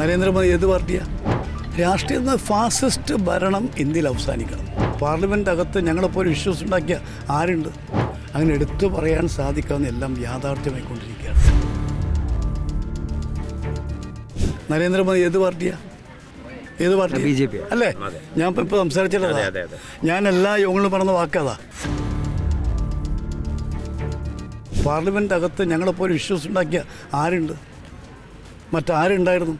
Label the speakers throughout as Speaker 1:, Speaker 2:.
Speaker 1: നരേന്ദ്രമോദി ഏത് പാർട്ടിയാ? രാഷ്ട്രീയം എന്ന ഫാസിസ്റ്റ് ഭരണം ഇന്ത്യയിൽ അവസാനിക്കണം. പാർലമെന്റ് അകത്ത് ഞങ്ങളെപ്പോലെ വിശ്വാസം ഉണ്ടാക്കിയ ആരുണ്ട്? അങ്ങനെ എടുത്തു പറയാൻ സാധിക്കാവുന്ന എല്ലാം യാഥാർത്ഥ്യമായിക്കൊണ്ടിരിക്കുകയാണ്. നരേന്ദ്രമോദി ഏത് പാർട്ടിയാ? ഏത് പാർട്ടി
Speaker 2: ബി ജെ പി.
Speaker 1: അല്ലേ? ഞാൻ ഇപ്പൊ ഇപ്പൊ സംസാരിച്ചല്ലോ
Speaker 2: അതെ, അതെ, അതെ.
Speaker 1: ഞാൻ എല്ലാ യോഗങ്ങളും പറഞ്ഞ വാക്കതാ. പാർലമെന്റ് അകത്ത് ഞങ്ങളെപ്പോലെ വിശ്വാസം ഉണ്ടാക്കിയ ആരുണ്ട്? മറ്റാരുണ്ടായിരുന്നു?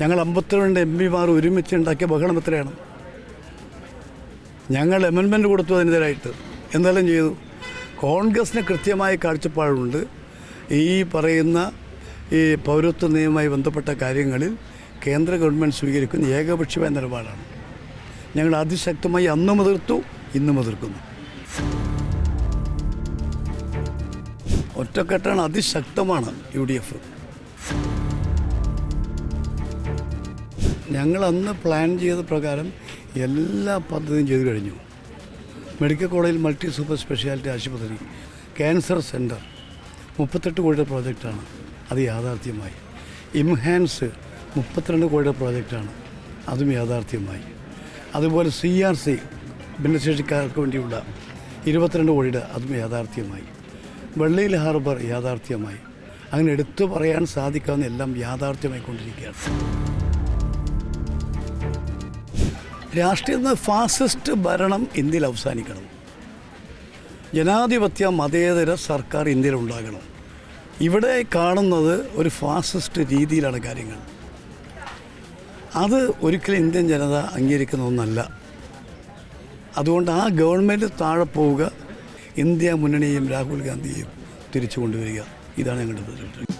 Speaker 1: ഞങ്ങൾ അമ്പത്തിരണ്ട് എം പിമാർ ഒരുമിച്ച് ഉണ്ടാക്കിയ ബഹളം എത്രയാണ്? ഞങ്ങൾ അമെൻമെന്റ് കൊടുത്തു അതിനെതിരായിട്ട്. എന്തെല്ലാം ചെയ്തു? കോൺഗ്രസിന് കൃത്യമായ കാഴ്ചപ്പാടുണ്ട്. ഈ പറയുന്ന ഈ പൗരത്വ നിയമവുമായി ബന്ധപ്പെട്ട കാര്യങ്ങളിൽ കേന്ദ്ര ഗവൺമെന്റ് സ്വീകരിക്കുന്ന ഏകപക്ഷീയമായ നിലപാടാണ്. ഞങ്ങൾ അതിശക്തമായി അന്ന് മുതിർത്തു ഇന്നും മുതിർക്കുന്നു ഒറ്റക്കെട്ടാണ് അതിശക്തമാണ് യു ഡി എഫ്. ഞങ്ങൾ അന്ന് പ്ലാൻ ചെയ്ത പ്രകാരം എല്ലാ പദ്ധതിയും ചെയ്തു കഴിഞ്ഞു. മെഡിക്കൽ കോളേജിൽ മൾട്ടി സൂപ്പർ സ്പെഷ്യാലിറ്റി ആശുപത്രി ക്യാൻസർ സെന്റർ മുപ്പത്തെട്ട് കോടിയുടെ പ്രോജക്റ്റാണ്. അത് യാഥാർത്ഥ്യമായി. ഇംഹാൻസ് മുപ്പത്തിരണ്ട് കോടിയുടെ പ്രോജക്റ്റാണ്. അതും യാഥാർത്ഥ്യമായി. അതുപോലെ സി ആർ സി ഭിന്നശേഷിക്കാർക്ക് വേണ്ടിയുള്ള ഇരുപത്തിരണ്ട് കോടിയുടെ അതും യാഥാർത്ഥ്യമായി. വെള്ളയിൽ ഹാർബർ യാഥാർത്ഥ്യമായി. അങ്ങനെ എടുത്തു പറയാൻ സാധിക്കാവുന്ന എല്ലാം യാഥാർത്ഥ്യമായിക്കൊണ്ടിരിക്കുകയാണ്. രാഷ്ട്രീയ ഫാസിസ്റ്റ് ഭരണം ഇന്ത്യയിൽ അവസാനിക്കണം. ജനാധിപത്യ മതേതര സർക്കാർ ഇന്ത്യയിൽ ഉണ്ടാകണം. ഇവിടെ കാണുന്നത് ഒരു ഫാസിസ്റ്റ് രീതിയിലാണ് കാര്യങ്ങൾ. അത് ഒരിക്കലും ഇന്ത്യൻ ജനത അംഗീകരിക്കുന്ന ഒന്നല്ല അതുകൊണ്ട് ആ ഗവൺമെന്റ് താഴെ പോവുക ഇന്ത്യ മുന്നണിയും രാഹുൽ ഗാന്ധിയെയും തിരിച്ചു കൊണ്ടുവരിക. ഇതാണ് ഞങ്ങളുടെ പ്രചരണം